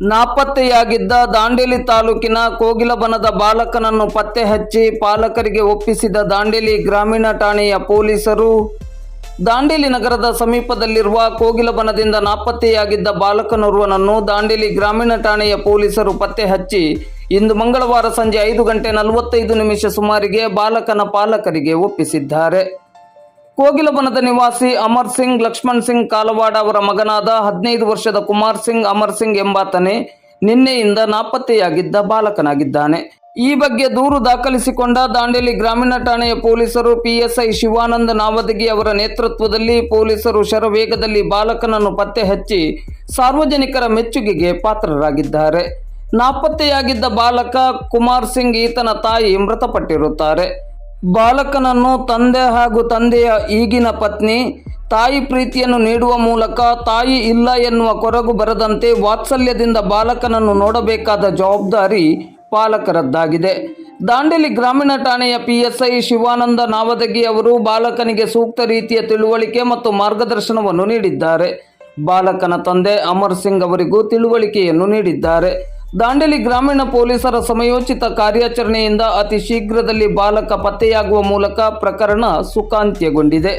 ನಾಪತ್ತೆಯಾಗಿದ್ದ ದಾಂಡೇಲಿ ತಾಲೂಕಿನ ಕೋಗಿಲಬನದ ಬಾಲಕನನ್ನು ಪತ್ತೆ ಹಚ್ಚಿ ಪಾಲಕರಿಗೆ ಒಪ್ಪಿಸಿದ ದಾಂಡೇಲಿ ಗ್ರಾಮೀಣ ಠಾಣೆಯ ಪೊಲೀಸರು, ದಾಂಡೇಲಿ ನಗರದ ಸಮೀಪದಲ್ಲಿರುವ ಕೋಗಿಲಬನದಿಂದ ನಾಪತ್ತೆಯಾಗಿದ್ದ ಬಾಲಕನೋರ್ವನನ್ನು ದಾಂಡೇಲಿ ಗ್ರಾಮೀಣ ಠಾಣೆಯ ಪೊಲೀಸರು ಪತ್ತೆ ಹಚ್ಚಿ, ಇಂದು ಮಂಗಳವಾರ ಸಂಜೆ ಐದು ಗಂಟೆ ನಲವತ್ತೈದು ನಿಮಿಷ ಸುಮಾರಿಗೆ ಬಾಲಕನ ಪಾಲಕರಿಗೆ ಒಪ್ಪಿಸಿದ್ದಾರೆ. ಕೋಗಿಲಬನದ ನಿವಾಸಿ ಅಮರ್ ಸಿಂಗ್, ಲಕ್ಷ್ಮಣ್ ಸಿಂಗ್ ಕಾಲವಾಡ ಅವರ ಮಗನಾದ ಹದಿನೈದು ವರ್ಷದ ಕುಮಾರ್ ಸಿಂಗ್, ಅಮರ್ ಸಿಂಗ್ ಎಂಬಾತನೇ ನಿನ್ನೆಯಿಂದ ನಾಪತ್ತೆಯಾಗಿದ್ದ ಬಾಲಕನಾಗಿದ್ದಾನೆ. ಈ ಬಗ್ಗೆ ದೂರು ದಾಖಲಿಸಿಕೊಂಡ ದಾಂಡೇಲಿ ಗ್ರಾಮೀಣ ಠಾಣೆಯ ಪೊಲೀಸರು ಪಿಎಸ್ಐ ಶಿವಾನಂದ ನಾವದಗಿ ಅವರ ನೇತೃತ್ವದಲ್ಲಿ ಪೊಲೀಸರು ಶರವೇಗದಲ್ಲಿ ಬಾಲಕನನ್ನು ಪತ್ತೆ ಹಚ್ಚಿ ಸಾರ್ವಜನಿಕರ ಮೆಚ್ಚುಗೆಗೆ ಪಾತ್ರರಾಗಿದ್ದಾರೆ. ನಾಪತ್ತೆಯಾಗಿದ್ದ ಬಾಲಕ ಕುಮಾರ್ ಸಿಂಗ್ ಈತನ ತಾಯಿ ಮೃತಪಟ್ಟಿರುತ್ತಾರೆ. ಬಾಲಕನನ್ನು ತಂದೆ ಹಾಗೂ ತಂದೆಯ ಈಗಿನ ಪತ್ನಿ, ತಾಯಿ ಪ್ರೀತಿಯನ್ನು ನೀಡುವ ಮೂಲಕ ತಾಯಿ ಇಲ್ಲ ಎನ್ನುವ ಕೊರಗು ಬರದಂತೆ ವಾತ್ಸಲ್ಯದಿಂದ ಬಾಲಕನನ್ನು ನೋಡಬೇಕಾದ ಜವಾಬ್ದಾರಿ ಪಾಲಕರದ್ದಾಗಿದೆ. ದಾಂಡೇಲಿ ಗ್ರಾಮೀಣ ಠಾಣೆಯ ಪಿಎಸ್ಐ ಶಿವಾನಂದ ನಾವದಗಿ ಅವರು ಬಾಲಕನಿಗೆ ಸೂಕ್ತ ರೀತಿಯ ತಿಳುವಳಿಕೆ ಮತ್ತು ಮಾರ್ಗದರ್ಶನವನ್ನು ನೀಡಿದ್ದಾರೆ. ಬಾಲಕನ ತಂದೆ ಅಮರ್ ಸಿಂಗ್ ಅವರಿಗೂ ತಿಳುವಳಿಕೆಯನ್ನು ನೀಡಿದ್ದಾರೆ. ದಾಂಡೇಲಿ ಗ್ರಾಮೀಣ ಪೊಲೀಸರ ಸಮಯೋಚಿತ ಕಾರ್ಯಾಚರಣೆಯಿಂದ ಅತಿ ಶೀಘ್ರದಲ್ಲಿ ಬಾಲಕ ಪತ್ತೆಯಾಗುವ ಮೂಲಕ ಪ್ರಕರಣ ಸುಖಾಂತ್ಯಗೊಂಡಿದೆ.